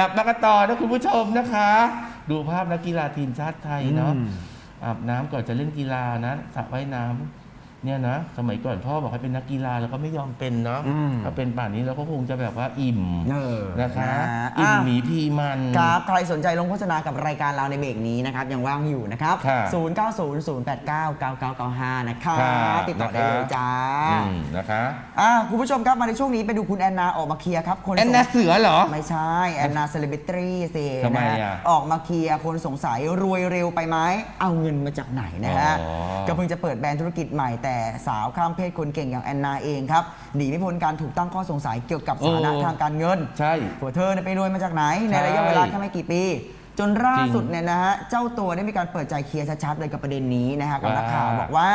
กลับมากันต่อนะคุณผู้ชมนะคะ ดูภาพนักกีฬาทีมชาติไทยเนาะอืมอาบน้ำก่อนจะเล่นกีฬานะสระว่ายน้ำ เนี่ยนะสมัยก่อนพ่อบอกให้เป็นนักกีฬาแล้วก็ไม่ยอมเป็นเนาะอืม ถ้าเป็นป่านนี้เราก็คงจะแบบว่าอิ่มเออนะคะนะอิ่มอะหมีพีมัน ครับ ใครสนใจลงโฆษณากับรายการเราในเบรกนี้นะครับ ยังว่างอยู่นะครับ ค่ะ0900899995 นะครัครับบติดต่อได้เลยจ้าอืมนะคะอะคุณผู้ชมครับ มาในช่วงนี้ไปดูคุณแอนนาออกมาเคลียร์ครับคนแอนสงนาเสือเหรอ ไม่ใช่แอนนาเซเลบริตี้สิทำไมนะอะออกมาเคลียร์คนสงสัยรวยเร็วไปไหมเอาเงินมาจากไหนนะฮะ อ๋อ ก็เพิ่งจะเปิดแบรนด์ธุรกิจใหม่แต่สาวข้ามเพศคนเก่งอย่างแอนนาเองครับหนีไม่พ้นการถูกตั้งข้อสงสัยเกี่ยวกับสถานะโอ้ทางการเงินใช่ ผัวเธอเนี่ยไปรวยมาจากไหน ในใช่ระยะเวลาแค่ไม่กี่ปี จนล่าจริงสุดเนี่ยนะฮะเจ้าตัวได้มีการเปิดใจเคลียร์ชัดๆเลยกับประเด็นนี้นะฮะกับว่านักข่าวบอกว่า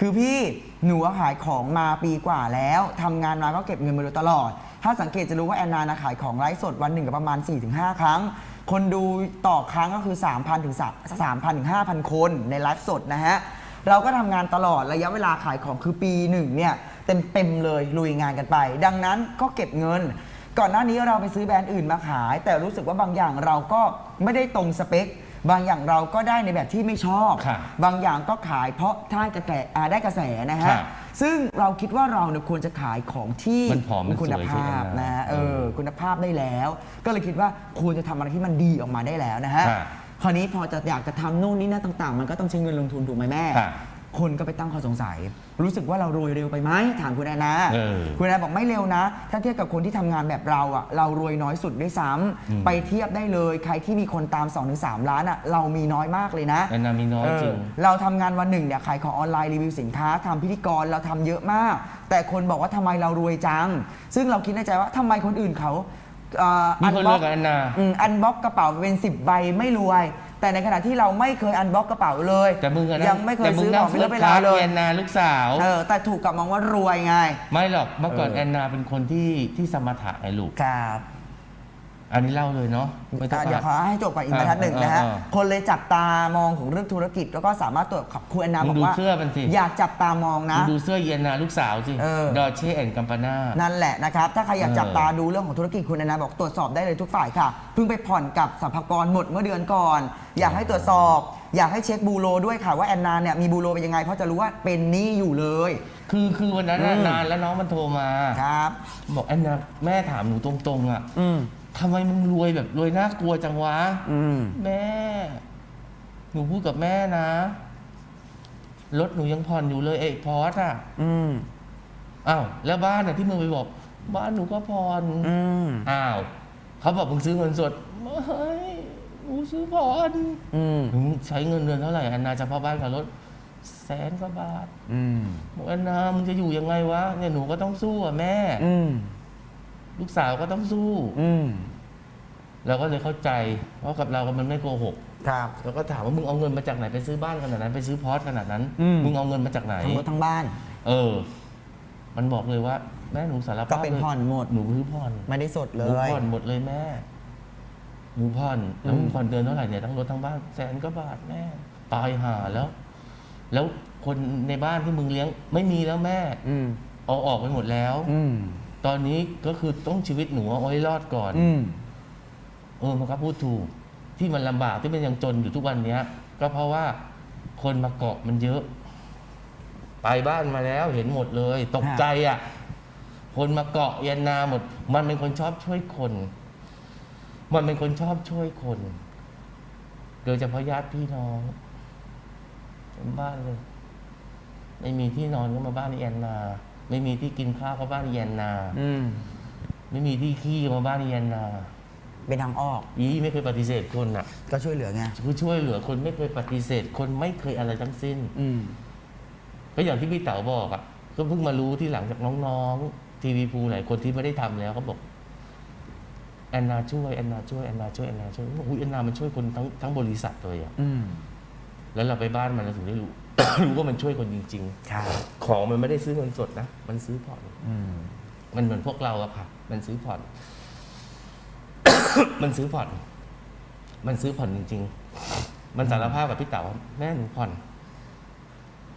คือพี่หนูขายของมาปีกว่าแล้วทำงานมาก็เก็บเงินมาโดยตลอด ถ้าสังเกตจะรู้ว่าแอนนานะขายของไลฟ์สดวันหนึ่งก็ประมาณ 4-5 ครั้ง คนดูต่อครั้งก็คือ 3,000 ถึง3,000ถึง5,000 คนในไลฟ์สดนะฮะ เราก็ทำงานตลอดระยะเวลาขายของคือปีหนึ่งเนี่ยเต็มๆเลยลุยงานกันไป ดังนั้นก็เก็บเงิน ก่อนหน้านี้เราไปซื้อแบรนด์อื่นมาขาย แต่รู้สึกว่าบางอย่างเราก็ไม่ได้ตรงสเปค บางอย่างเราก็ได้ในแบบที่ไม่ชอบค่ะบางอย่างก็ขายเพราะท่านกระแสอ่าได้กระแสนะฮะค่ะซึ่งเราคิดว่าเราเนี่ยควรจะขายของที่มันผอมมันคุณสวยภาพใช่ไหมนะฮะเอเอออ คุณภาพได้แล้ว ก็เลยคิดว่าควรจะทำอะไรที่มันดีออกมาได้แล้วนะฮะค่ะ คราวนี้พอจะอยากจะทำนู่นนี่นั่นต่าง ๆ มันก็ต้องใช้เงินลงทุนถูกไหมแม่ค่ะคนก็ไปตั้งข้อสงสัย รู้สึกว่าเรารวยเร็วไปไหมถามคุณแอนนาเออคุณแอนนาบอกไม่เร็วนะ ถ้าเทียบกับคนที่ทำงานแบบเราอะเรารวยน้อยสุดด้วยซ้ำอืมไปเทียบได้เลย ใครที่มีคนตาม2-3ล้านอะเรามีน้อยมากเลยนะ แอนนามีน้อยจริง เออเราทำงานวันหนึ่งเนี่ยขายของออนไลน์รีวิวสินค้าทำพิธีกรเราทำเยอะมาก แต่คนบอกว่าทำไมเรารวยจัง ซึ่งเราคิดในใจว่าทำไมคนอื่นเขา เอ่อมีคนรวยกับ unbox แอนนาอืมอันบ็อกกระเป๋าเป็นสิบใบไม่รวย แต่ในขณะที่เราไม่เคยอันบ็อกกระเป๋าเลยแต่มึงอะนะยังไม่เคยแต่มึซื้อขนั่องงเฟิเป็นร์เรื่องสเป็นคลารสราวเลยแอนนาลูกสาว เออ แต่ถูกกลับมองว่ารวยไง ไม่หรอกเมื่อก่อนเออ แอนนาเป็นคนที่ที่สมถะไงลูก ครับ อันนี้เล่าเลยเนาะไม่ต้องอะเดี๋ยวขออะให้จบก่อนอีกบรรทัดหนึ่งนะฮะเออเออเออคนเลยจับตามองของเรื่องธุรกิจ แล้วก็สามารถตรวจคุณแอนนามึบงอกดูว่าเสื้อมันสิ อยากจับตามองมึนะงดูเสื้อแอนนาลูกสาวสิเออ ดอเช่แอนกัมปานา นั่นแหละนะครับ ถ้าใครอยากเออจับตาดูเรื่องของธุรกิจคุณแอนนาบอกตรวจสอบได้เลยทุกฝ่ายค่ะ เพิ่งไปผ่อนกับสัมภากรหมดเมื่อเดือนก่อน อยากให้ตรวจสอบ อยากให้เช็คบูโรด้วยค่ะว่าแอนนาเนี่ยมีบูโรเป็นยังไง เพราะจะรู้ว่าเป็นหนี้อยู่เลย คือคือวันนั้นน่ะอืม นานแล้วน้องมันโทรมา ครับ บอกแอนนาแม่ถามหนูตรงๆอะ อืม ทำไมมึงรวยแบบรวยน่ากลัวจังวะ อืม แม่ หนูพูดกับแม่นะ รถหนูยังผ่อนอยู่เลยไอ้พอสอะ อืม อ้าว แล้วบ้านน่ะที่มึงไปบอก บ้านหนูก็ผ่อน อืม อ้าว เขาบอกมึงซื้อเงินสดไม่หนูซื้อผ่อนอืมมึงใช้เงินเดือนเท่าไหร่แอนนาเฉพาะบ้านกับรถแสนกว่าบาทอืม บอกแอนนามึงจะอยู่ยังไงวะเนี่ยหนูก็ต้องสู้อะแม่ อืม ลูกสาวก็ต้องสู้ อืมเราก็เลยเข้าใจเพราะกับเราก็มันไม่โกหกครับ เราก็ถามว่ามึงเอาเงินมาจากไหนไปซื้อบ้านขนาดนั้น ไปซื้อพอร์ตขนาดนั้น อืม มึงเอาเงินมาจากไหน ทั้งรถทั้งบ้าน เออ มันบอกเลยว่าแม่หนูสารก็ภาพเป็นลยผ่อนหมด หนูซื้อผ่อนไม่ได้สดหเลนูย ผ่อนหมดเลยแม่ หนูผ่อนแล้วมึงอืมผ่อนเดือนเท่าไหร่เนี่ยทั้งรถทั้งบ้านแสนก็บาทแม่ ตายห่าแล้ว แล้วคนในบ้านที่มึงเลี้ยง ไม่มีแล้วแม่ อืมเอาออกไปหมดแล้ว อืม ตอนนี้ก็คือต้องชีวิตหนูเอาไว้รอดก่อน อืม เออมันก็พูดถูก ที่มันลำบากที่มันยังจนอยู่ทุกวันเนี้ย ก็เพราะว่าคนมาเกาะมันเยอะ ไปบ้านมาแล้วเห็นหมดเลย ตกใจอะ คนมาเกาะเยันนาหมด มันเป็นคนชอบช่วยคน มันเป็นคนชอบช่วยคนโดยเฉพาะญาติพี่น้องเต็มบ้านเลย ไม่มีที่นอนก็มาบ้านอีแอนนา ไม่มีที่กินข้าวก็บ้านอีแอนนา อืมไม่มีที่ขี้ก็มาบ้านอีแอนนาเป็นทางออก อีไม่เคยปฏิเสธคนอะก็ช่วยเหลือไงผู้ช่วยเหลือคนไม่เคยปฏิเสธ คนไม่เคยอะไรทั้งสิ้น อืมก็อย่างที่พี่เต๋าบอกอะก็เพิ่งมารู้ที่หลังจากน้องๆ ทีวีภูหลายคนที่ไม่ได้ทำแล้วก็บอกแอนนาช่วยแอนนาช่วยแอนนาช่วยแอนนาช่วยอุ้ยแอนนามันช่วยคนทั้งทั้งบริษัทเลยอะอืมแล้วเราไปบ้านมันเราถึงได้รู้ รู้ว่ามันช่วยคนจริง ครับๆ ของมันไม่ได้ซื้อเงินสดนะ มันซื้อผ่อน อืมมันเหมือนพวกเราอะค่ะ มันซื้อผ่อน มันซื้อผ่อน มันซื้อผ่อนจริง ๆ มันสารภาพกับพี่เต๋าว่าแม่หนูผ่อน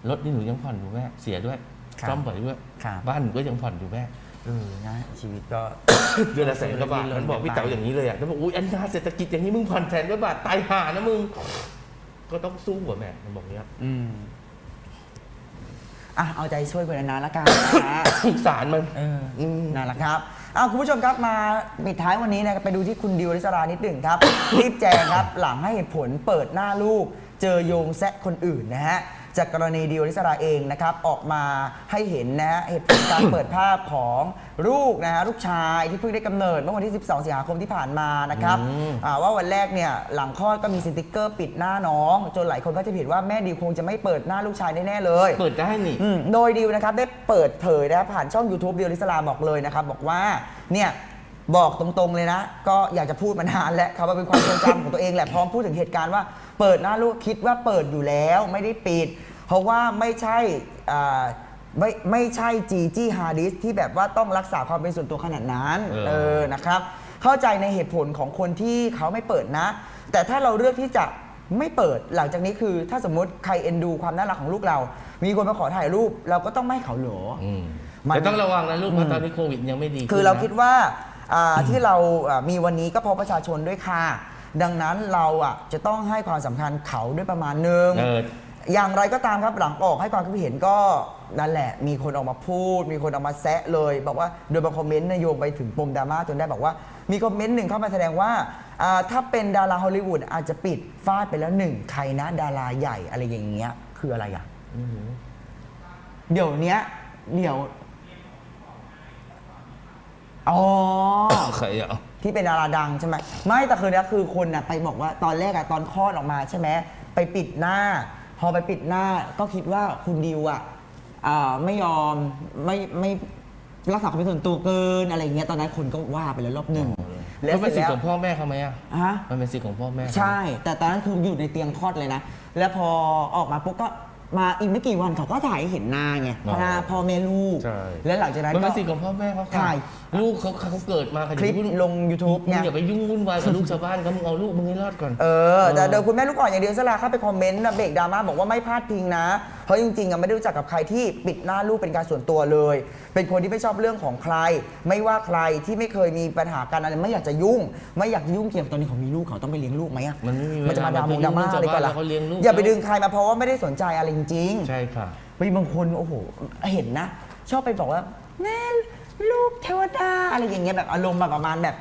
รถนี่หนูยังผ่อนอยู่แม่ เสียด้วยครับซ่อมบ่อยด้วย ครับ บ้านหนูก็ยังผ่อนอยู่แม่ เออนะชีวิตก็ เดือนละแสนกว่าบาทเดือนละมันบอกพี่ไปเต๋าอย่างนี้เลยอะแล้วบอกอุ้ยอันนาเศรษฐกิจอย่างนี้มึงผ่อนแสนกว่าบาทตายห่านะมึง ก็ต้องสู้อะแม่มันบอกเนี้ยอืมอะเอาใจช่วยคุณแอนนาละกันนะ สงสารมัน เอออืมนั่นแหละครับเอาคุณผู้ชมครับมาปิดท้ายวันนี้นะครับไปดูที่คุณดิวริศรานิดหนึ่งครับ รีบแจงครับหลังให้เหตุผลเปิดหน้าลูก เจอโยงแซะคนอื่นนะฮะ จากกรณีดิวริศราเองนะครับออกมาให้เห็นนะฮะเหตุผลการเปิดภาพของลูกนะฮะลูกชายที่เพิ่งได้กำเนิดเมื่อวันที่ 12 สิงหาคมที่ผ่านมานะครับอืมอ่าว่าวันแรกเนี่ยหลังคลอดก็มีสติกเกอร์ปิดหน้าน้อง จนหลายคนก็จะผิดว่าแม่ดิวคงจะไม่เปิดหน้าลูกชายแน่ๆเลย เปิดได้นี่ อืมโดยดิวนะครับได้เปิดเผยนะผ่านช่อง YouTube ดิวลิสลาบอกเลยนะครับ บอกว่าเนี่ยบอกตรงๆเลยนะ ก็อยากจะพูดมานานแล้วครับว่าเป็นความทรงจำของตัวเองแหละพร้อมพูดถึงเหตุการณ์ว่าเปิดหน้าลูกคิดว่าเปิดอยู่แล้วไม่ได้ปิด เพราะว่าไม่ใช่อ่าไม่ไม่ใช่จีจี้ฮาร์ดิสที่แบบว่าต้องรักษาความเป็นส่วนตัวขนาดนั้นเออเออนะครับ เข้าใจในเหตุผลของคนที่เขาไม่เปิดนะ แต่ถ้าเราเลือกที่จะไม่เปิดหลังจากนี้คือ ถ้าสมมติใครเอ็นดูความน่ารักของลูกเรา มีคนมาขอถ่ายรูปเราก็ต้องไม่ให้เขาเหรออืมมัน แต่ต้องระวังนะลูกเพราะตอนนี้โควิดยังไม่ดีคือขึ้นเรานะคิดว่าอ่าที่เราอ่ามีวันนี้ก็เพราะประชาชนด้วยค่ะ ดังนั้นเราอะจะต้องให้ความสำคัญเขาด้วยประมาณหนึงเออ อย่างไรก็ตามครับหลังออกให้ความคิดเห็นก็นั่นแหละ มีคนออกมาพูด มีคนออกมาแซะเลย บอกว่าโดยบางคอมเมนต์เนี่ยโยงไปถึงปมดราม่าจนได้บอกว่า มีคอมเมนต์หนึ่งเข้ามาแสดงว่าอ่า ถ้าเป็นดาราฮอลลีวูดอาจจะปิดฟาดไปแล้วหนึ่งใครนะดาราใหญ่อะไรอย่างเงี้ยคืออะไรอะอืมเดี๋ยวเนี้ยเดี๋ยวอ๋อ ใครอะ ที่เป็นดาราดังใช่ไหมไม่แต่คือเนี้ยคือคนน่ะไปบอกว่าตอนแรกอะตอนคลอดออกมาใช่ไหมไปปิดหน้า พอไปปิดหน้าก็คิดว่าคุณดิวอะอ่าไม่ยอมไม่ไม่รักษาความเป็นส่วนตัวเกินอะไรอย่างเงี้ยตอนนั้นคนก็ว่าไปแล้วรอบหนึ่งแล้วเสเป็ร็นจสิทแล้วธิ์ของพ่อแม่เขาไหมอะฮะ มันเป็นสิทธิ์ของพ่อแม่เขา ใช่ แต่ตอนนั้นคืออยู่ในเตียงคลอดเลยนะ แล้วพอออกมาปุ๊บก็ มาอีกไม่กี่วันเขาก็ถ่ายให้เห็นหน้าไงหน้าพ่อแม่ลูก ใช่ แล้วหลังจากนั้นมันก็ เป็นสิทธิ์ของพ่อแม่เขาค่ะถ่ายลูกเขาเขาเกิดมาเขาคลิปอย่าไปยุ่งลง YouTube มึงเนี่ย อย่าไปยุ่งวุ่นวายกับลูกชาวบ้านเขามึงเอาลูกมึงให้รอดก่อน เออแต่เออโดยคุณแม่ลูกอ่อนอย่างเดียวสลาเข้าไปคอมเมนต์นะเบรกดราม่าบอกว่าไม่พลาดพิงนะ เพราะจริงๆอะไม่ได้รู้จักกับใครที่ปิดหน้าลูกเป็นการส่วนตัวเลย เป็นคนที่ไม่ชอบเรื่องของใคร ไม่ว่าใครที่ไม่เคยมีปัญหากันอะไรไม่อยากจะยุ่ง ไม่อยากยุ่งเกี่ยวกับตอนนี้เขามีลูกเขาต้องไปเลี้ยงลูกไหมอะมันไม่มีเวลาจะมาดราไปมงดราม่ายุ่งอะไรกันล่ะชาวบ้านแล้วเขาเลี้ยงลูก อย่าไปดึงใครมาเพราะว่าไม่ได้สนใจอะไรจริงๆ ใช่ค่ะ มีบางคนโอ้โหเห็นนะ ชอบไปบอกว่าแม่ลูกเทวดาอะไรอย่างเงี้ยแบบอารมณ์แบบประมาณแบบ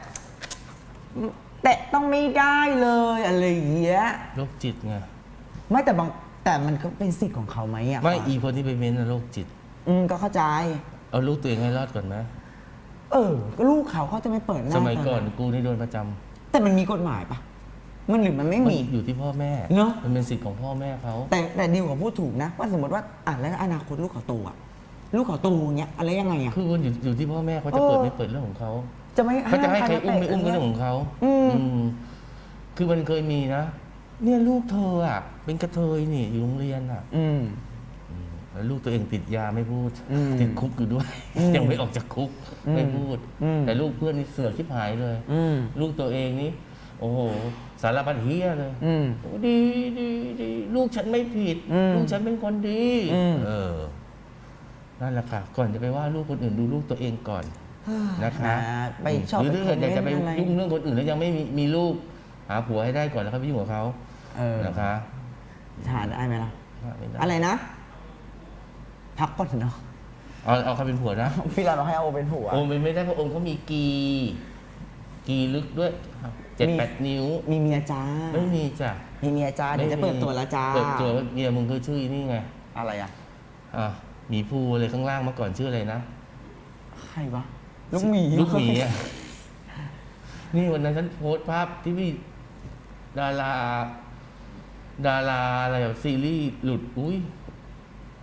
แตะต้องไม่ได้เลยอะไรอย่างเงี้ย โรคจิตไง ไม่แต่บาง แต่มันก็เป็นสิทธิ์ของเขาไหมอะไม่อีคนที่ไปเม้นต์น่ะโรคจิต อืมก็เข้าใจ เอาลูกตัวเองให้รอดก่อนไหมเออ ก็ลูกเขาเขาจะไม่เปิดหน้าสมัยก่อนตกูนี่โดนประจำแต่มันมีกฎหมายปะมันหรือมันไม่มันมี อยู่ที่พ่อแม่เนอะ มันเป็นสิทธิ์ของพ่อแม่เขา แต่แต่ดิวเขาพูดถูกนะว่าสมมติว่าอะแล้วอนาคตลูกเขาโตอะลูกเขาโตอย่างเงี้ยอะไรยังไงอะ คือมันอยู่อยู่ที่พ่อแม่เขาจะเออเปิดไม่เปิดเรื่องของเขาจะไม่เขาจะให้ใครอุ้มาไม่อุ้มก็เรื่องของเขาอืมอืมคือมันเคยมีนะ เนี่ยลูกเธออะ เป็นกระเทยนี่อยู่โรงเรียนอะ อืมอืมแล้วลูกตัวเองติดยาไม่พูด อืมติดคุกอยู่ด้วยอืมยังไม่ออกจากคุกอืมไม่พูด อืม แต่ลูกเพื่อนนี่เสือกชิบหายเลย อืม ลูกตัวเองนี่ โอ้โห สารพัดเฮียเลยอืม โอ้ดีดีดีลูกฉันไม่ผิด อืมลูกฉันเป็นคนดีอืม เออนั่นแหละค่ะ ก่อนจะไปว่าลูกคนอื่นดูลูกตัวเองก่อนนะคะไปชอบหรือถ้าเกิดอยากจะไปคอมเมนต์อะไรยุ่งเรื่องคนอื่นแล้วยังไม่มีมีลูกหาผัวให้ได้ก่อนแล้วค่อยไปยุ่งกับเขา เออ นะคะทานได้ไหมล่ะไม่ได้อะไรนะ พักก่อนเนาะ เอาเอาเขาเป็นผัวนะ พี่ลาบอกให้เอาโอเป็นผัว โอมเป็นไม่ได้เพราะโอมเขามีกี กีลึกด้วยเจ็ดมี แปดนิ้ว มีเมียจ้าไม่มีจ้ะมีเมียจ้าเดี๋ยวจะเปิดตัวแล้วจ้าเปิดตัวเมียมึงคือชื่อนี่ไง อะไรอะ อะหมีภูเลยข้างล่างเมื่อก่อนชื่ออะไรนะใครวะลูกหมีลูกหมีอะนี่วันนั้นฉันโพสต์ภาพที่มีดารา ดาราอะไรแบบซีรีส์หลุดอุ้ย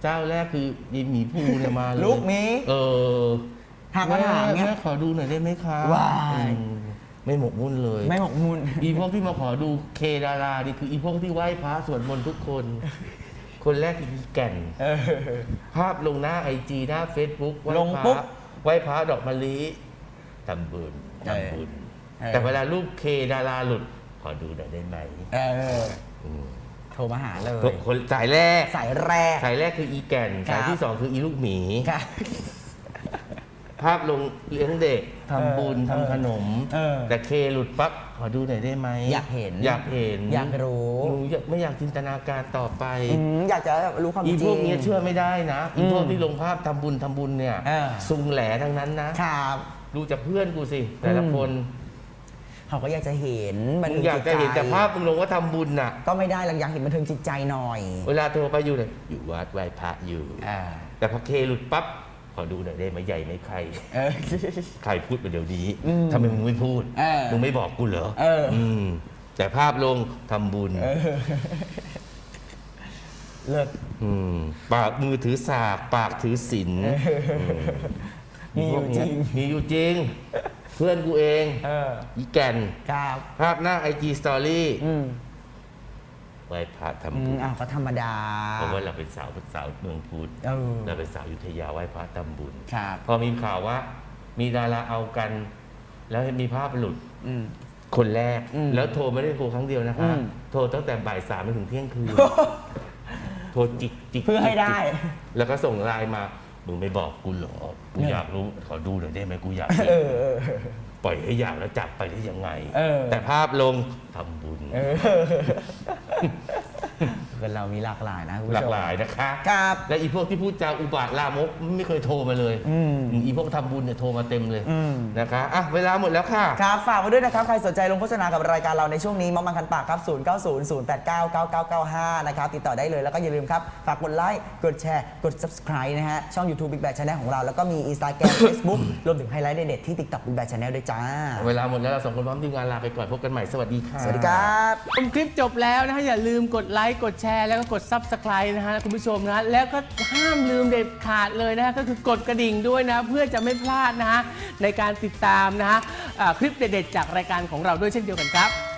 เจ้าแรกคือยีหมีภูเนี่ยมาเลยลูกหมี เออถามมาถามแม่เนี่ย แม่ขอดูหน่อยได้ไหมคะว้าย อืมไม่หมกมุ่นเลย ไม่หมกมุ่น อีพวกที่มาขอดูเคดารานี่คืออีพวกที่ไหว้พระสวดมนต์ทุกคน คนแรกคืออีแก่น เออ ภาพลงหน้าไอจีหน้าเฟซบุ๊กไหว้ลงพระปุ๊บไหว้พระดอกมะลิทำบุญทำบุญ เออ แต่เวลารูปเคดาราหลุด ขอดูหน่อยได้ไหมเออ อืม โทรมาหาเลย คนสายแรก สายแรก สายแรกคืออีแก่น ครับ สายที่สองคืออีลูกหมี ค่ะ ภาพลงเลี้ยงเด็กทำบุญเออทำขนม เออแต่เคหลุดปั๊บขอดูหน่อยได้ไหมอยากเห็นอยากเห็นอยากรู้ หนูอยากไม่อยากจินตนาการต่อไป อืมอยากจะรู้ความจอีริง พวกเนี้ยเชื่อไม่ได้นะอีพวกอืมที่ลงภาพทำบุญทำบุญเนี่ยเออ ซุงแหลทั้งนั้นนะ ครับ ดูจากเพื่อนกูสิ แต่ละอืมคน เขาก็อยากจะเห็นบันมึเทิงงอยากจิตจะใจเห็นแต่ภาพมึงลงว่าทำบุญน่ะ ก็ไม่ได้เราอยากเห็นบันเทิงจิตใจหน่อย เวลาโทรไปอยู่เลยอยู่วัดไหว้พระอยู่ อ่าแต่พอเคหลุดปั๊บขอดูหน่อยได้ไหมใหญ่ไหมใคร เออ ใครพูดมาเดี๋ยวนี้อืมทำไมมึงไม่พูดเออมึงไม่บอกกูเหรอเอออื มแต่ภาพลงทำบุญเออเลิศ มปากมือถือสาก ปากถือศีลมีอยู่จริง มีอยู่จริง เพื่อนกูเองเอออีแก่น ครับภาพหน้าไอจีสตอรี่อืมไหว้พระอืทำบุมญอ้าวก็ธรรมดาเพราะว่าเราเป็นสาวสาวเมืองพุทธเออเราเป็นสาวอยุธยาไหว้พระทำบุญ ครับ พอมีข่าวว่า มีดาราเอากัน แล้วมีภาพหลุดอืม คนแรก อืมแล้วโทรไม่ได้โทรครั้งเดียวนะคะ อืม โทรตั้งแต่บ่ายสามไปถึงเที่ยงคืน โทรจิกจิกเพื่อให้จิกได้ จิกแล้วก็ส่งไลน์มา มึงไม่บอกกูเหรอ กูเนี่ยอยากรู้ขอดูหน่อยได้ไหมกูอยากเห็นเออเออ ปล่อยให้อยากแล้วจับไปได้ยังไง เออ แต่ภาพลงทำบุญ เออ คนเรามีหลากหลายนะคุณผู้หลาชกม หลายนะคะครับและอีพวกที่พูดจาอุบาทลามกไม่เคยโทรมาเลยอืมอีพวกทำบุญเนี่ยโทรมาเต็มเลยอืม นะคะอะเวลาหมดแล้วค่ะ ครับ ฝากไว้ด้วยนะครับ ใครสนใจลงโฆษณากับรายการเราในช่วงนี้มอมันคันปากครับ 0 9 0 0 8 9 9 9 9 5 นะครับ ติดต่อได้เลยแล้วก็อย่าลืมครับ ฝากกดไลค์ กดแชร์ กด subscribe นะฮะ ช่อง YouTube Big Bad Channel ของเรา แล้วก็มี Instagram Facebook รวมถึงไฮไลท์เด็ดๆที่ TikTok Big Bad Channel ด้วยจ้า เวลาหมดแล้วเราสองคนพร้อมทีมงานลาไปก่อนพบกันใหม่สวัสดีค่ะ สวัสดีครับ ชมคลิปจบแล้วนะฮะอย่าลืมกดไลค์ กดแชร์แล้วก็กด Subscribe นะฮะคุณผู้ชมนะแล้วก็ห้ามลืมเด็ดขาดเลยนะฮะก็คือกดกระดิ่งด้วยนะเพื่อจะไม่พลาดนะฮะในการติดตามนะฮะอ่าคลิปเด็ดๆจากรายการของเราด้วยเช่นเดียวกันครับ